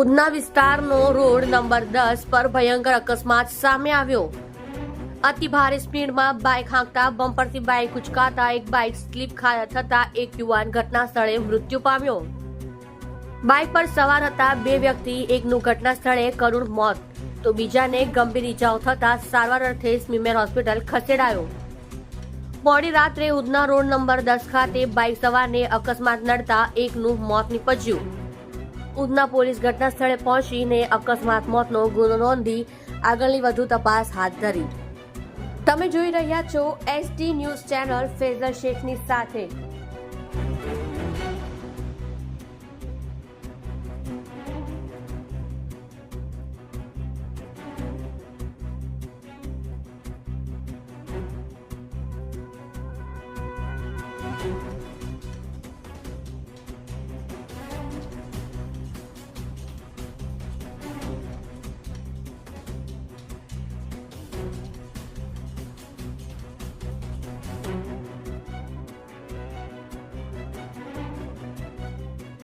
ઉધના વિસ્તારનો road number દસ પર ભયંકર અકસ્માત સામે આવ્યો. અતિ ભારે સ્પીડમાં બાઇક હાંકતા બમ્પરથી બાઇક ઉચકાતા એક બાઇક સ્લીપ થતા એક યુવાન ઘટના સ્થળે મૃત્યુ પામ્યો. બાઇક પર સવાર હતા બે વ્યક્તિ, એકનું ઘટના સ્થળે કરુણ મોત, તો બીજાને ગંભીર ઈજાઓ થતા સારવાર અર્થે સ્મીમેર હોસ્પિટલ ખસેડાયો. મોડી રાત્રે ઉધના રોડ નંબર દસ ખાતે બાઇક સવારને અકસ્માત નડતા એકનું મોત નીપજ્યું. ઉધના પોલીસ ઘટના સ્થળે પહોંચીને અકસ્માત, મોતનો ગુનો નોંધી આગળની વધુ તપાસ હાથ ધરી. તમે જોઈ રહ્યા છો એસટી ન્યૂઝ ચેનલ ફેઝર શેખની સાથે.